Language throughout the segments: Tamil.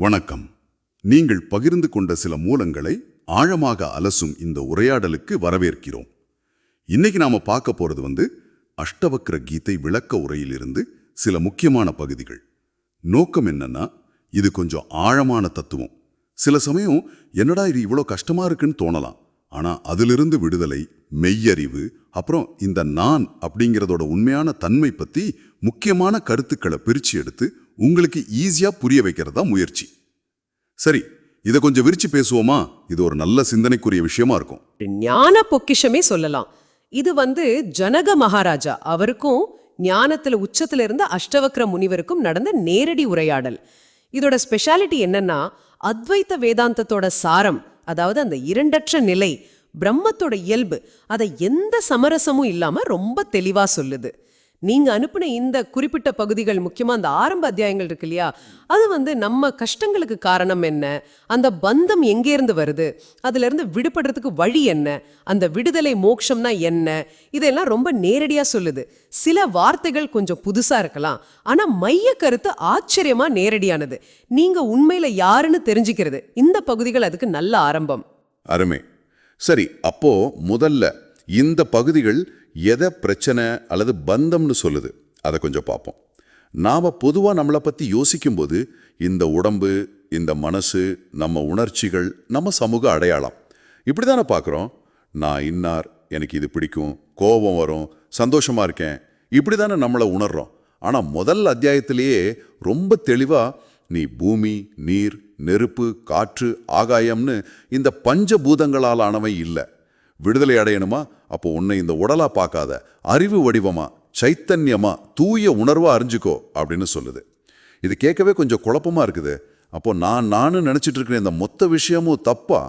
வணக்கம். நீங்கள் பகிர்ந்து கொண்ட சில மூலங்களை ஆழமாக அலசும் இந்த உரையாடலுக்கு வரவேற்கிறோம். இன்னைக்கு நாம பார்க்க போறது வந்து அஷ்டவக்ர கீதை விளக்க உரையிலிருந்து சில முக்கியமான பகுதிகள். நோக்கம் என்னன்னா இது கொஞ்சம் ஆழமான தத்துவம். சில சமயம் என்னடா இது இவ்வளோ கஷ்டமா இருக்குன்னு தோணலாம். ஆனா அதிலிருந்து விடுதலை மெய்யறிவு அப்புறம் இந்த நான் அப்படிங்கிறதோட உண்மையான தன்மை பத்தி முக்கியமான கருத்துக்களை பிரிச்சு எடுத்து உங்களுக்கு ஈஸியாக புரிய வைக்கிறது தான் முயற்சி. சரி இதை கொஞ்சம் விரிச்சு பேசுவோமா? இது ஒரு நல்ல சிந்தனைக்குரிய விஷயமா இருக்கும். ஞான பொக்கிஷமே சொல்லலாம். இது வந்து ஜனக மகாராஜா அவருக்கும் ஞானத்தில் உச்சத்தில் இருந்த அஷ்டவக்ர முனிவருக்கும் நடந்த நேரடி உரையாடல். இதோட ஸ்பெஷாலிட்டி என்னன்னா அத்வைத வேதாந்தத்தோட சாரம் அதாவது அந்த இரண்டற்ற நிலை பிரம்மத்தோட இயல்பு அதை எந்த சமரசமும் இல்லாமல் ரொம்ப தெளிவாக சொல்லுது. நீங்கள் அனுப்பின இந்த குறிப்பிட்ட பகுதிகள் முக்கியமாக அந்த ஆரம்ப அத்தியாயங்கள் இருக்கு இல்லையா? அது வந்து நம்ம கஷ்டங்களுக்கு காரணம் என்ன? அந்த பந்தம் எங்கேருந்து வருது? அதுலருந்து விடுபடுறதுக்கு வழி என்ன? அந்த விடுதலை மோட்சம்னா என்ன? இதெல்லாம் ரொம்ப நேரடியாக சொல்லுது. சில வார்த்தைகள் கொஞ்சம் புதுசாக இருக்கலாம். ஆனால் மைய கருத்து ஆச்சரியமாக நேரடியானது. நீங்கள் உண்மையில் யாருன்னு தெரிஞ்சுக்கிறது. இந்த பகுதிகள் அதுக்கு நல்ல ஆரம்பம். அருமை. சரி அப்போ முதல்ல இந்த பகுதிகள் எதை பிரச்சனை அல்லது பந்தம்னு சொல்லுது. அதை கொஞ்சம் பார்ப்போம். நாம பொதுவா நம்மளை பத்தி யோசிக்கும்போது இந்த உடம்பு இந்த மனசு நம்ம உணர்ச்சிகள் நம்ம சமூக அடையாளம். இப்படி தானே பார்க்குறோம். நான் இன்னார் எனக்கு இது பிடிக்கும் கோபம் வரும் சந்தோஷமா இருக்கேன். இப்படி தானே நம்மளை உணர்றோம். ஆனா முதல் அத்தியாயத்திலேயே ரொம்ப தெளிவா நீ பூமி நீர் நெருப்பு காற்று ஆகாயம்னு இந்த பஞ்சபூதங்களால் ஆனவை இல்லை. விடுதலை அடையணுமா? அப்போ உன்னை இந்த உடலா பார்க்காத அறிவு வடிவமா சைத்தன்யமா தூய உணர்வா அறிஞ்சுக்கோ அப்படின்னு சொல்லுது. இது கேட்கவே கொஞ்சம் குழப்பமா இருக்குது. அப்போ நான் நானும் நினைச்சிட்டு இருக்கிற இந்த மொத்த விஷயமும் தப்பா?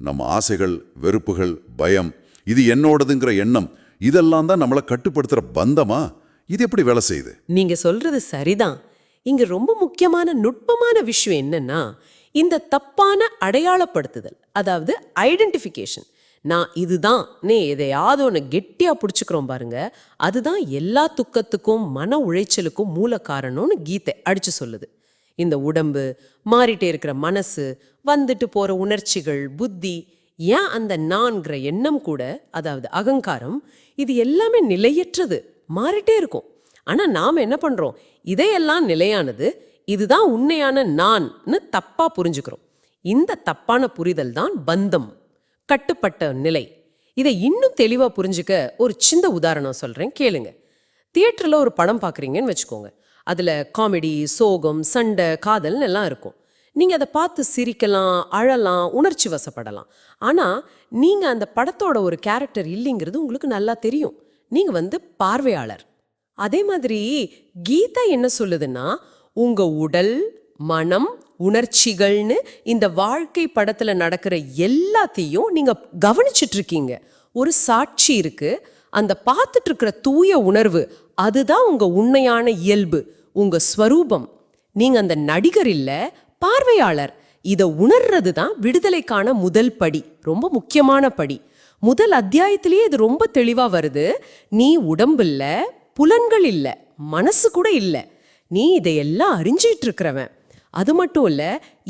நம்ம ஆசைகள் வெறுப்புகள் பயம் இது என்னோடதுங்கிற எண்ணம் இதெல்லாம் தான் நம்மளை கட்டுப்படுத்துற பந்தமா? இது எப்படி வேலை செய்யுது? நீங்க சொல்றது சரிதான். இங்க ரொம்ப முக்கியமான நுட்பமான விஷயம் என்னன்னா இந்த தப்பான அடையாளப்படுத்துதல் அதாவது ஐடென்டிஃபிகேஷன் நான் இதுதான். எதையாவது ஒன்று கெட்டியாக பிடிச்சிக்கிறோம் பாருங்க. அதுதான் எல்லா துக்கத்துக்கும் மன உளைச்சலுக்கும் மூல காரணம்னு கீதை அடிச்சு சொல்லுது. இந்த உடம்பு மாறிட்டே இருக்கிற மனசு வந்துட்டு போற உணர்ச்சிகள் புத்தி ஏன் அந்த நான்கிற எண்ணம் கூட அதாவது அகங்காரம் இது எல்லாமே நிலையற்றது மாறிட்டே இருக்கும். ஆனால் நாம் என்ன பண்ணுறோம் இதையெல்லாம் நிலையானது இதுதான் உண்மையான நான்னு தப்பாக புரிஞ்சுக்கிறோம். இந்த தப்பான புரிதல் தான் பந்தம். கட்டுப்பட்ட நிலை. இதை இன்னும் தெளிவாக புரிஞ்சுக்க ஒரு சின்ன உதாரணம் சொல்கிறேன் கேளுங்க. தியேட்டரில் ஒரு படம் பார்க்குறீங்கன்னு வச்சுக்கோங்க. அதில் காமெடி சோகம் சண்டை காதல்னு எல்லாம் இருக்கும். நீங்கள் அதை பார்த்து சிரிக்கலாம் அழலாம் உணர்ச்சி வசப்படலாம். ஆனால் நீங்கள் அந்த படத்தோட ஒரு கேரக்டர் இல்லைங்கிறது உங்களுக்கு நல்லா தெரியும். நீங்கள் வந்து பார்வையாளர். அதே மாதிரி கீதா என்ன சொல்லுதுன்னா உங்கள் உடல் மனம் உணர்ச்சிகள்னு இந்த வாழ்க்கை படத்தில் நடக்கிற எல்லாத்தையும் நீங்கள் கவனிச்சிட்டு இருக்கீங்க ஒரு சாட்சி இருக்கு. அந்த பார்த்துட்ருக்கிற தூய உணர்வு அதுதான் உங்கள் உண்மையான இயல்பு உங்கள் ஸ்வரூபம். நீங்கள் அந்த நடிகர் இல்லை பார்வையாளர். இதை உணர்றது தான் விடுதலைக்கான முதல் படி ரொம்ப முக்கியமான படி. முதல் அத்தியாயத்திலேயே இது ரொம்ப தெளிவாக வருது. நீ உடம்பு இல்லை புலன்கள் இல்லை மனசு கூட இல்லை. நீ இதையெல்லாம் அறிஞ்சிட்டு இருக்கிறவன் அது மட்டும் இல்ல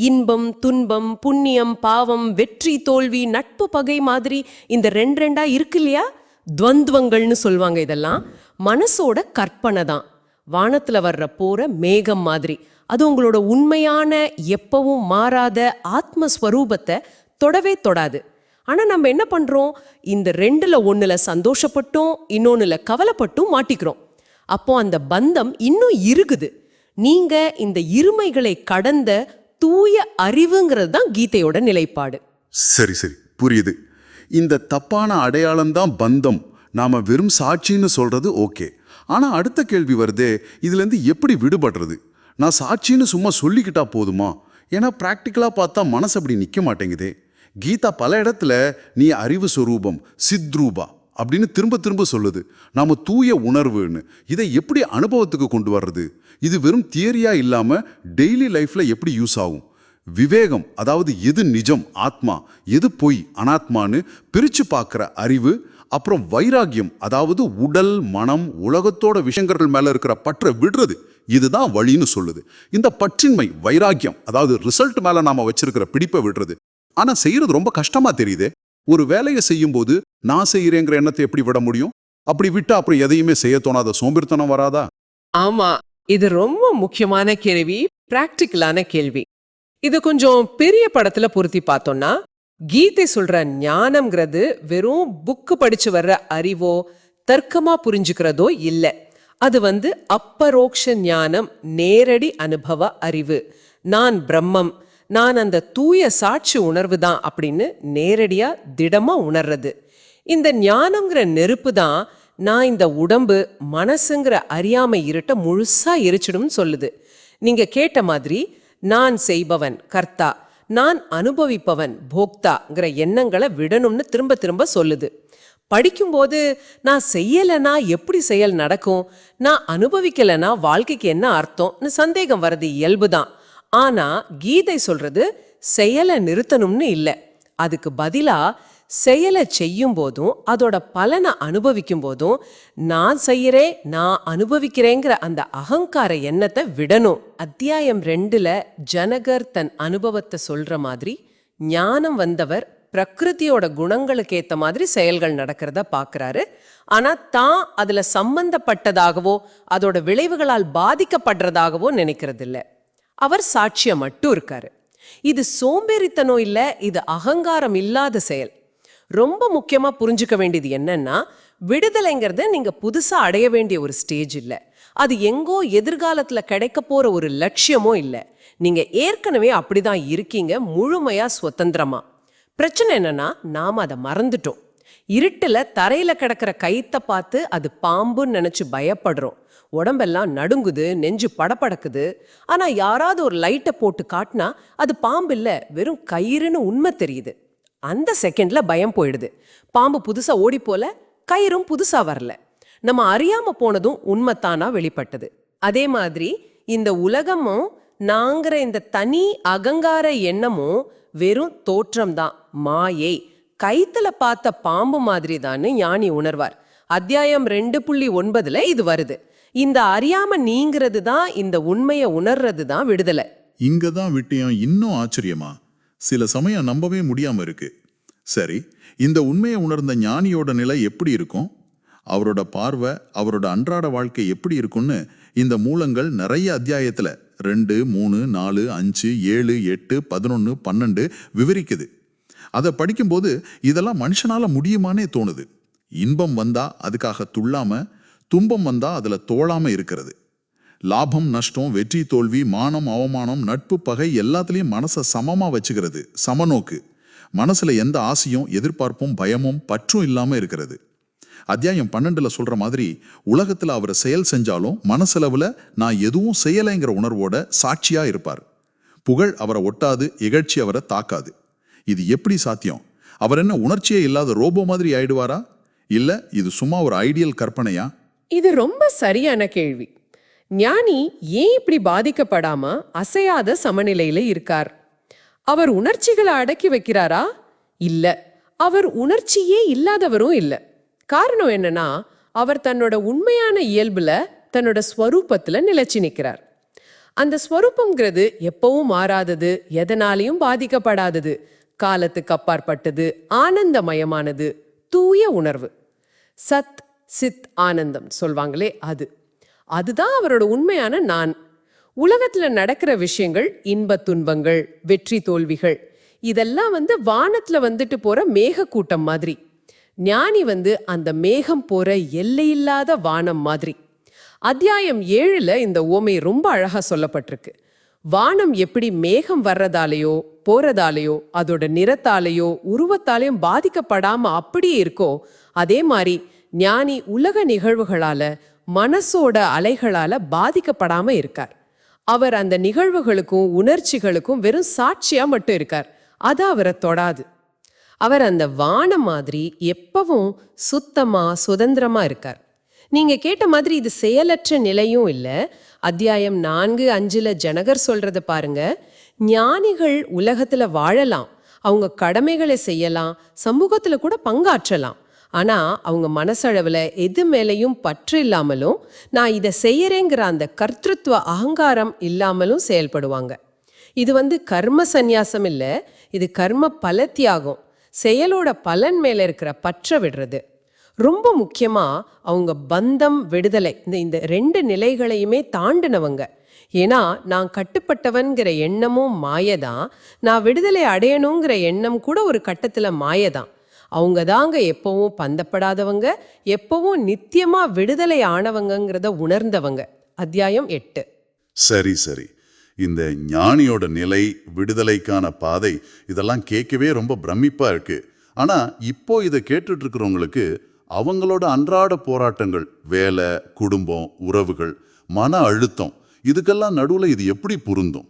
இன்பம் துன்பம் புண்ணியம் பாவம் வெற்றி தோல்வி நட்பு பகை மாதிரி இந்த ரெண்டு ரெண்டா இருக்கு இல்லையா? துவந்துவங்கள்னு சொல்லுவாங்க இதெல்லாம். மனசோட கற்பனை தான். வானத்தில் வர்ற போற மேகம் மாதிரி. அது உங்களோட உண்மையான எப்பவும் மாறாத ஆத்மஸ்வரூபத்தை தொடவே தொடாது. ஆனால் நம்ம என்ன பண்ணுறோம் இந்த ரெண்டில் ஒன்றில் சந்தோஷப்பட்டும் இன்னொன்றில் கவலைப்பட்டும் மாட்டிக்கிறோம். அப்போ அந்த பந்தம் இன்னும் இருக்குது நீங்க இந்த இருமைகளை கடந்த தூய அறிவுங்கிறது தான் கீதையோட நிலைப்பாடு. சரி சரி. புரியுது. இந்த தப்பான அடையாளம் தான் பந்தம். நாம வெறும் சாட்சின்னு சொல்றது ஓகே. ஆனா அடுத்த கேள்வி வருதே இதுலேருந்து எப்படி விடுபடுறது? நான் சாட்சின்னு சும்மா சொல்லிக்கிட்டா போதுமா? ஏன்னா ப்ராக்டிக்கலாக பார்த்தா மனசு அப்படி நிற்க மாட்டேங்குதே. கீதா பல இடத்துல நீ அறிவு சுரூபம் சித்ரூபா. அப்படின்னு திரும்ப திரும்ப சொல்லுது. நாம் தூய உணர்வுன்னு. இதை எப்படி அனுபவத்துக்கு கொண்டு வர்றது? இது வெறும் தியரியாக இல்லாமல் டெய்லி லைஃப்பில் எப்படி யூஸ் ஆகும்? விவேகம் அதாவது எது நிஜம் ஆத்மா எது பொய் அனாத்மான்னு பிரித்து பார்க்குற அறிவு அப்புறம் வைராகியம் அதாவது உடல் மனம் உலகத்தோட விஷயங்கள் மேலே இருக்கிற பற்றை விடுறது. இதுதான் வழின்னு சொல்லுது. இந்த பற்றின்மை வைராக்கியம் அதாவது ரிசல்ட் மேலே நாம வச்சிருக்கிற பிடிப்பை விடுறது. ஆனால் செய்கிறது ரொம்ப கஷ்டமாக தெரியுது. ஒரு வேலையை செய்யும்போது நான் செய்கிறேங்கிற எண்ணத்தை எப்படி விட முடியும்? அப்படி விட்டா அப்புறம் எதையுமே செய்ய தோணாத சோம்பேறித்தனம் வராதா? ஆமா இது ரொம்ப முக்கியமான கேள்வி பிராக்டிக்கலான கேள்வி. இது கொஞ்சம் பெரிய படத்துல பொருத்தி பார்த்தோம்னா கீதை சொல்ற ஞானம்ங்கிறது வெறும் புக்கு படிச்சு வர்ற அறிவோ தர்க்கமா புரிஞ்சுக்கிறதோ இல்லை. அது வந்து அப்பரோக்ஷ ஞானம் நேரடி அனுபவ அறிவு. நான் பிரம்மம் நான் அந்த தூய சாட்சி உணர்வு தான் அப்படின்னு நேரடியாக திடமாக உணர்றது. இந்த ஞானங்கிற நெருப்பு தான் நான் இந்த உடம்பு மனசுங்கிற அறியாமை இருட்ட முழுசாக எரிச்சிடும்னு சொல்லுது. நீங்கள் கேட்ட மாதிரி நான் செய்பவன் கர்த்தா நான் அனுபவிப்பவன் போக்தாங்கிற எண்ணங்களை விடணும்னு திரும்ப திரும்ப சொல்லுது. படிக்கும்போது நான் செய்யலைனா எப்படி செயல் நடக்கும்? நான் அனுபவிக்கலைனா வாழ்க்கைக்கு என்ன அர்த்தம்னு சந்தேகம் வர்றது இயல்பு தான் ஆனா கீதை சொல்றது செயலை நிறுத்தணும்னு இல்லை. அதுக்கு பதிலா செயலை செய்யும் போதும் அதோட பலனை அனுபவிக்கும் போதும் நான் செய்யறேன் நான் அனுபவிக்கிறேங்கிற அந்த அகங்கார எண்ணத்தை விடணும். அத்தியாயம் ரெண்டுல ஜனகர் தன் அனுபவத்தை சொல்ற மாதிரி ஞானம் வந்தவர் பிரகிருதியோட குணங்களுக்கு ஏற்ற மாதிரி செயல்கள் நடக்கிறத பார்க்கறாரு ஆனால் தான் அதில் சம்பந்தப்பட்டதாகவோ அதோட விளைவுகளால் பாதிக்கப்படுறதாகவோ நினைக்கிறதில்லை. அவர் சாட்சியம் மட்டும் இருக்காரு. இது சோம்பேறித்தனம் இல்லை இது அகங்காரம் இல்லாத செயல். ரொம்ப முக்கியமாக புரிஞ்சுக்க வேண்டியது என்னன்னா விடுதலைங்கிறது நீங்கள் புதுசாக அடைய வேண்டிய ஒரு ஸ்டேஜ் இல்லை. அது எங்கோ எதிர்காலத்தில் கிடைக்க போகிற ஒரு லட்சியமோ இல்லை. நீங்கள் ஏற்கனவே அப்படிதான் இருக்கீங்க முழுமையாக சுதந்திரமாக பிரச்சனை என்னன்னா நாம் அதை மறந்துட்டோம். இருட்டில் தரையில் கிடக்கிற கயித்தை பார்த்து அது பாம்புன்னு நினச்சி பயப்படுறோம். உடம்பெல்லாம் நடுங்குது நெஞ்சு படபடக்குது. ஆனால் யாராவது ஒரு லைட்டை போட்டு காட்டினா அது பாம்பு இல்லை வெறும் கயிறுன்னு உண்மை தெரியுது. அந்த செகண்டில் பயம் போயிடுது. பாம்பு புதுசாக ஓடி போல கயிறும் புதுசாக வரல. நம்ம அறியாமல் போனதும் உண்மைத்தானா வெளிப்பட்டது. அதே மாதிரி இந்த உலகமும் நாங்கிற இந்த தனி அகங்கார எண்ணமும் வெறும் தோற்றம்தான் மாயை. கைத்துல பார்த்த பாம்பு மாதிரி ஞானி உணர்வார். அத்தியாயம் ரெண்டு புள்ளி ஒன்பதுல இது வருது. இந்த அறியாம நீங்கிறது தான் இந்த உண்மையை உணர்றது தான் விடுதலை. இங்க தான் விட்டயம் இன்னும் ஆச்சரியமா? சில சமயம் நம்பவே முடியாம இருக்கு. சரி இந்த உண்மையை உணர்ந்த ஞானியோட நிலை எப்படி இருக்கும்? அவரோட பார்வை அவரோட அன்றாட வாழ்க்கை எப்படி இருக்கும்னு இந்த மூலங்கள் நிறைய அத்தியாயத்தில் ரெண்டு மூணு நாலு அஞ்சு ஏழு எட்டு பதினொன்று பன்னெண்டு விவரிக்குது. அதை படிக்கும்போது இதெல்லாம் மனுஷனால் முடியுமானே தோணுது. இன்பம் வந்தால் அதுக்காக துள்ளாமல் துன்பம் வந்தால் அதில் தோழாம இருக்கிறது. லாபம் நஷ்டம் வெற்றி தோல்வி மானம் அவமானம் நட்பு பகை எல்லாத்துலேயும் மனசை சமமாக வச்சுக்கிறது. சமநோக்கு. மனசில் எந்த ஆசையும் எதிர்பார்ப்பும் பயமும் பற்றும் இல்லாமல் இருக்கிறது. அத்தியாயம் பன்னெண்டுல சொல்கிற மாதிரி உலகத்தில் அவர் செயல் செஞ்சாலும் மனசளவில் நான் எதுவும் செய்யலைங்கிற உணர்வோட சாட்சியாக இருப்பார். புகழ் அவரை ஒட்டாது இகழ்ச்சி அவரை தாக்காது. இது எப்படி சாத்தியம்? அவர் என்ன உணர்ச்சியே இல்லாத ரோபோ மாதிரி ஆயிடுவாரா? இல்ல இது சும்மா ஒரு ஐடியல் கற்பனையா? இது ரொம்ப சரியான கேள்வி. ஞானி ஏன் இப்படி பாதிக்கப்படாம அசையாத சமநிலையில இருக்கார்? அவர் உணர்ச்சிகளை அடக்கி வைக்கிறாரா? இல்ல. அவர் உணர்ச்சியே இல்லாதவரும் இல்ல. காரணம் என்னன்னா அவர் தன்னோட உண்மையான இயல்புல தன்னோட ஸ்வரூபத்துல நிலைச்சு நிற்கிறார் அந்த ஸ்வரூபம்ங்கிறது எப்பவும் மாறாதது எதனாலையும் பாதிக்கப்படாதது. காலத்துக்கு அப்பாற்பட்டது ஆனந்தமயமானது தூய உணர்வு. சத் சித் ஆனந்தம் சொல்வாங்களே அது. அதுதான் அவரோட உண்மையான நான். உலகத்துல நடக்கிற விஷயங்கள் இன்பத் துன்பங்கள் வெற்றி தோல்விகள் இதெல்லாம் வந்து வானத்துல வந்துட்டு போற மேகக்கூட்டம் மாதிரி. ஞானி வந்து அந்த மேகம் போற எல்லையில்லாத வானம் மாதிரி. அத்தியாயம் ஏழுல இந்த ஓமை ரொம்ப அழகா சொல்லப்பட்டிருக்கு. வானம் எப்படி மேகம் வர்றதாலேயோ போறதாலேயோ அதோட நிறத்தாலேயோ உருவத்தாலேயும் பாதிக்கப்படாம அப்படியே இருக்கோ அதே மாதிரி ஞானி உலக நிகழ்வுகளால மனசோட அலைகளால பாதிக்கப்படாம இருக்கார். அவர் அந்த நிகழ்வுகளுக்கும் உணர்ச்சிகளுக்கும் வெறும் சாட்சியா மட்டும் இருக்கார். அது அவரை தொடாது. அவர் அந்த வானம் மாதிரி எப்பவும் சுத்தமா சுதந்திரமா இருக்கார். நீங்கள் கேட்ட மாதிரி இது செயலற்ற நிலையும் இல்லை. அத்தியாயம் நான்கு அஞ்சில் ஜனகர் சொல்கிறத பாருங்க. ஞானிகள் உலகத்தில் வாழலாம். அவங்க கடமைகளை செய்யலாம். சமூகத்தில் கூட பங்காற்றலாம். ஆனால் அவங்க மனசளவில் எது மேலேயும் பற்று இல்லாமலும் நான் இதை செய்யறேங்கிற அந்த கர்த்தத்துவ அகங்காரம் இல்லாமலும் செயல்படுவாங்க. இது வந்து கர்ம சந்நியாசம் இல்லை. இது கர்ம பல தியாகம் செயலோட பலன் மேலே இருக்கிற பற்ற விடுறது. ரொம்ப முக்கியமாக அவங்க பந்தம் விடுதலை இந்த இந்த ரெண்டு நிலைகளையுமே தாண்டினவங்க. ஏன்னா நான் கட்டுப்பட்டவன்கிற எண்ணமும் மாயதான். நான் விடுதலை அடையணுங்கிற எண்ணம் கூட ஒரு கட்டத்தில் மாயதான். அவங்க தாங்க எப்பவும் பந்தப்படாதவங்க எப்பவும் நித்தியமாக விடுதலை ஆனவங்கங்கிறத உணர்ந்தவங்க. அத்தியாயம் எட்டு. சரி சரி. இந்த ஞானியோட நிலை விடுதலைக்கான பாதை இதெல்லாம் கேட்கவே ரொம்ப பிரமிப்பாக இருக்குது ஆனால் இப்போ இதை கேட்டுட்ருக்கிறவங்களுக்கு அவங்களோட அன்றாட போராட்டங்கள் வேலை குடும்பம் உறவுகள் மன அழுத்தம் இதுக்கெல்லாம் நடுவில் இது எப்படி பொருந்தும்?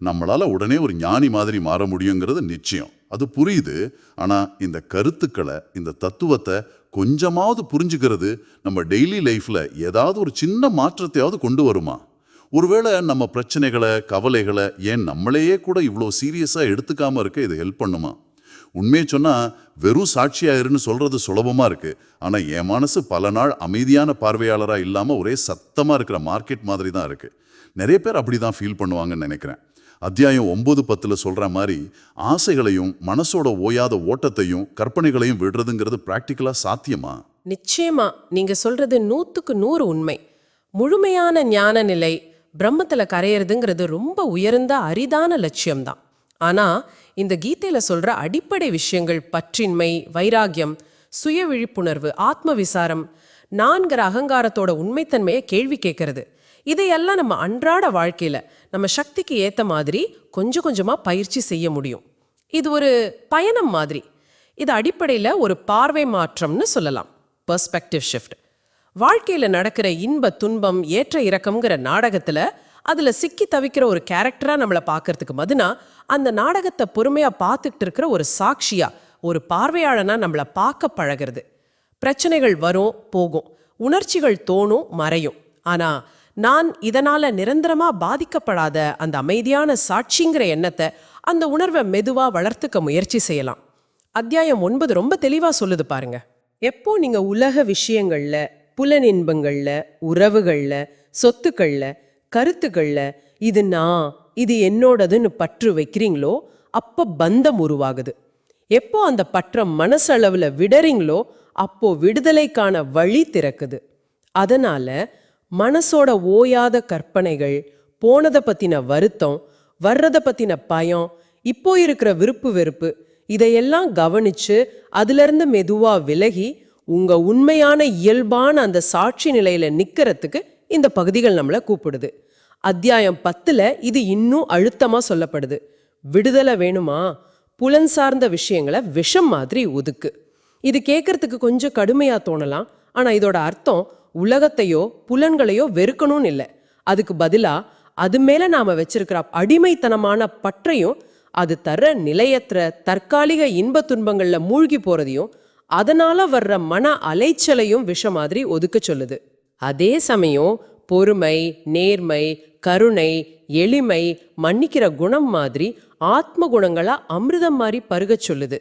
நம்மளால் உடனே ஒரு ஞானி மாதிரி மாற முடியுங்கிறது நிச்சயம். அது புரியுது. ஆனால் இந்த கருத்துக்களை இந்த தத்துவத்தை கொஞ்சமாவது புரிஞ்சுக்கிறது நம்ம டெய்லி லைஃப்பில் ஏதாவது ஒரு சின்ன மாற்றத்தையாவது கொண்டு வருமா? ஒருவேளை நம்ம பிரச்சனைகளை கவலைகளை ஏன் நம்மளையே கூட இவ்வளோ சீரியஸாக எடுத்துக்காமல் இருக்க இது ஹெல்ப் பண்ணுமா? உண்மையை சொன்னால் வெறும் சாட்சியாயிருன்னு சொல்கிறது சுலபமாக இருக்குது ஆனால் என் மனசு பல நாள் அமைதியான பார்வையாளராக இல்லாமல் ஒரே சத்தமாக இருக்கிற மார்க்கெட் மாதிரி தான் இருக்குது நிறைய பேர் அப்படி தான் ஃபீல் பண்ணுவாங்கன்னு நினைக்கிறேன். அத்தியாயம் ஒம்பது பத்தில் சொல்கிற மாதிரி ஆசைகளையும் மனசோட ஓயாத ஓட்டத்தையும் கற்பனைகளையும் விடுறதுங்கிறது ப்ராக்டிக்கலாக சாத்தியமா? நிச்சயமா. நீங்க சொல்றது நூற்றுக்கு நூறு உண்மை. முழுமையான ஞான நிலை பிரம்மத்தில் கரையிறதுங்கிறது ரொம்ப உயர்ந்த அரிதான லட்சியம்தான். ஆனா இந்த கீதையில சொல்ற அடிப்படை விஷயங்கள் பற்றின்மை வைராகியம் சுய விழிப்புணர்வு ஆத்ம விசாரம் நான்கிற அகங்காரத்தோட உண்மைத்தன்மையை கேள்வி கேட்கறது. இதையெல்லாம் நம்ம அன்றாட வாழ்க்கையில நம்ம சக்திக்கு ஏத்த மாதிரி கொஞ்சம் கொஞ்சமா பயிற்சி செய்ய முடியும். இது ஒரு பயணம் மாதிரி. இது அடிப்படையில ஒரு பார்வை மாற்றம்னு சொல்லலாம். பெர்ஸ்பெக்டிவ் ஷிஃப்ட் வாழ்க்கையில நடக்கிற இன்ப துன்பம் ஏற்ற இறக்கம்ங்கிற நாடகத்துல அதில் சிக்கி தவிக்கிற ஒரு கேரக்டராக நம்மளை பார்க்கறதுக்கு மதுனா அந்த நாடகத்தை பொறுமையாக பார்த்துக்கிட்டு இருக்கிற ஒரு சாட்சியாக ஒரு பார்வையாளனாக நம்மளை பார்க்க பழகிறது. பிரச்சனைகள் வரும் போகும். உணர்ச்சிகள் தோணும் மறையும். ஆனால் நான் இதனால் நிரந்தரமாக பாதிக்கப்படாத அந்த அமைதியான சாட்சிங்கிற எண்ணத்தை அந்த உணர்வை மெதுவாக வளர்த்துக்க முயற்சி செய்யலாம். அத்தியாயம் ஒன்பது ரொம்ப தெளிவாக சொல்லுது பாருங்க. எப்போ நீங்கள் உலக விஷயங்களில் புலனின்பங்களில் உறவுகளில் சொத்துக்களில் கருத்துக்கள்ல இது நான் இது என்னோடதுன்னு பற்று வைக்கிறீங்களோ அப்ப பந்தம் உருவாகுது. எப்போ அந்த பற்றம் மனசளவுல விடறீங்களோ அப்போ விடுதலைக்கான வழி திறக்குது. அதனால மனசோட ஓயாத கற்பனைகள் போனதை பத்தின வருத்தம் வர்றதை பத்தின பயம் இப்போ இருக்கிற விருப்பு வெறுப்பு இதையெல்லாம் கவனிச்சு அதிலிருந்து மெதுவாக விலகி உங்க உண்மையான இயல்பான அந்த சாட்சி நிலையில நிக்கிறதுக்கு இந்த பகுதிகள் நம்மளை கூப்பிடுது. அத்தியாயம் பத்தில் இது இன்னும் அழுத்தமாக சொல்லப்படுது. விடுதலை வேணுமா? புலன் சார்ந்த விஷயங்களை விஷம் மாதிரி ஒதுக்கு. இது கேட்கறதுக்கு கொஞ்சம் கடுமையாக தோணலாம். ஆனால் இதோட அர்த்தம் உலகத்தையோ புலன்களையோ வெறுக்கணும்னு இல்லை. அதுக்கு பதிலாக அது மேலே நாம் வச்சிருக்கிற அடிமைத்தனமான பற்றையும் அது தர்ற நிலையற்ற தற்காலிக இன்ப துன்பங்களில் மூழ்கி போகிறதையும் அதனால் வர்ற மன அலைச்சலையும் விஷ மாதிரி ஒதுக்க சொல்லுது. அதே சமயம் பொறுமை நேர்மை கருணை எளிமை மன்னிக்கிற குணம் மாதிரி ஆத்ம குணங்களா அமிர்தம் மாதிரி பருகச் சொல்லுது.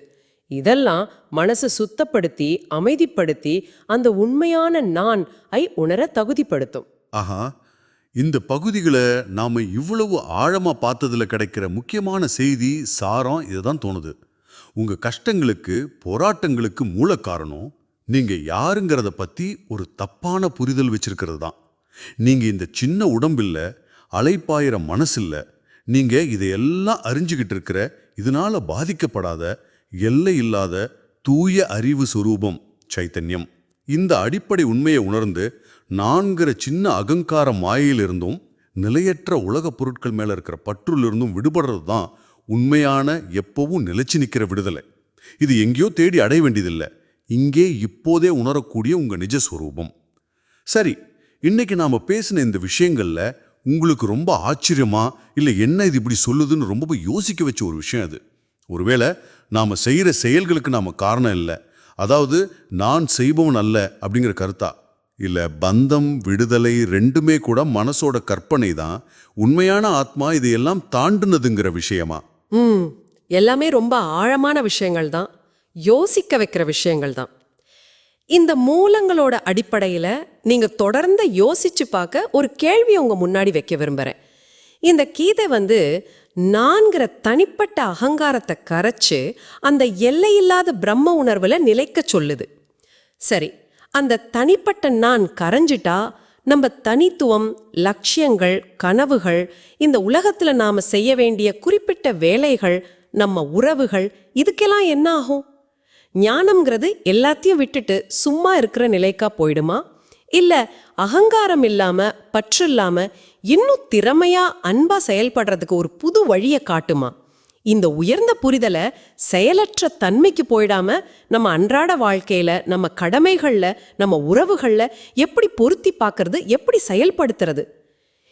இதெல்லாம் மனசை சுத்தப்படுத்தி அமைதிப்படுத்தி அந்த உண்மையான நான் ஐ உணர தகுதிப்படுத்தும். ஆஹா இந்த பகுதிகளை நாம் இவ்வளவு ஆழமாக பார்த்ததில் கிடைக்கிற முக்கியமான செய்தி சாரம் இதுதான் தோணுது. உங்கள் கஷ்டங்களுக்கு போராட்டங்களுக்கு மூல காரணம் நீங்க யாருங்கிறத பத்தி ஒரு தப்பான புரிதல் வச்சிருக்கிறது தான். நீங்க இந்த சின்ன உடம்பில்ல அலைப்பாயிற மனசில்ல நீங்க இதையெல்லாம் அறிஞ்சுக்கிட்டு இருக்கிற இதனால பாதிக்கப்படாத எல்லை இல்லாத தூய அறிவு சுரூபம் சைத்தன்யம். இந்த அடிப்படை உண்மையை உணர்ந்து நான்கிற சின்ன அகங்கார மாயையிலிருந்தும் நிலையற்ற உலகப் பொருட்கள் மேலே இருக்கிற பற்றுலிருந்தும் விடுபடுறது தான் உண்மையான எப்பவும் நிலைச்சு நிற்கிற விடுதலை. இது எங்கேயோ தேடி அடைய வேண்டியதில்லை. இங்கே இப்போதே உணரக்கூடிய உங்கள் நிஜ ஸ்வரூபம் சரி இன்னைக்கு நாம் பேசின இந்த விஷயங்களில் உங்களுக்கு ரொம்ப ஆச்சரியமா இல்லை என்ன இது இப்படி சொல்லுதுன்னு ரொம்ப யோசிக்க வச்ச ஒரு விஷயம் அது. ஒருவேளை நாம் செய்கிற செயல்களுக்கு நாம் காரணம் இல்லை. அதாவது நான் செய்பவன் அல்ல அப்படிங்கிற கருத்தா? இல்லை பந்தம் விடுதலை ரெண்டுமே கூட மனசோட கற்பனை தான் உண்மையான ஆத்மா இதையெல்லாம் தாண்டுனதுங்கிற விஷயமா? ம் எல்லாமே ரொம்ப ஆழமான விஷயங்கள் தான். யோசிக்க வைக்கிற விஷயங்கள் தான். இந்த மூலங்களோட அடிப்படையில் நீங்கள் தொடர்ந்து யோசித்து பார்க்க ஒரு கேள்வி உங்கள் முன்னாடி வைக்க விரும்புகிறேன் இந்த கீதை வந்து நான்கிற தனிப்பட்ட அகங்காரத்தை கரைச்சு அந்த எல்லையில்லாத பிரம்ம உணர்வில் நிலைக்க சொல்லுது. சரி அந்த தனிப்பட்ட நான் கரைஞ்சிட்டா நம்ம தனித்துவம் லட்சியங்கள் கனவுகள் இந்த உலகத்தில் நாம் செய்ய வேண்டிய குறிப்பிட்ட வேலைகள் நம்ம உறவுகள் இதுக்கெல்லாம் என்ன ஆகும்? ஞானம்ங்கிறது எல்லாத்தையும் விட்டுட்டு சும்மா இருக்கிற நிலைக்கா போயிடுமா? இல்லை அகங்காரம் இல்லாம பற்று இல்லாம இன்னும் திறமையா அன்பாக செயல்படுறதுக்கு ஒரு புது வழியை காட்டுமா? இந்த உயர்ந்த புரிதலை செயலற்ற தன்மைக்கு போயிடாம நம்ம அன்றாட வாழ்க்கையில நம்ம கடமைகளில் நம்ம உறவுகளில் எப்படி பொருத்தி பார்க்கறது எப்படி செயல்படுத்துறது?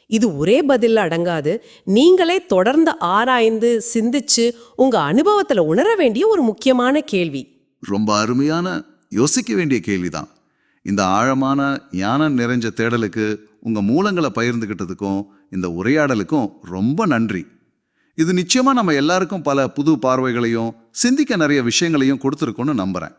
இது ஒரே பதில் அடங்காது. நீங்களே தொடர்ந்து ஆராய்ந்து சிந்திச்சு உங்கள் அனுபவத்தில் உணர வேண்டிய ஒரு முக்கியமான கேள்வி. ரொம்ப அருமையான யோசிக்க வேண்டிய கேள்விதான். இந்த ஆழமான ஞானம் நிறைஞ்ச தேடலுக்கு உங்க மூலங்களை பகிர்ந்துக்கிட்டதுக்கும் இந்த உரையாடலுக்கும் ரொம்ப நன்றி. இது நிச்சயமா நம்ம எல்லாருக்கும் பல புது பார்வைகளையும் சிந்திக்க நிறைய விஷயங்களையும் கொடுத்துருக்கோன்னு நம்புறேன்.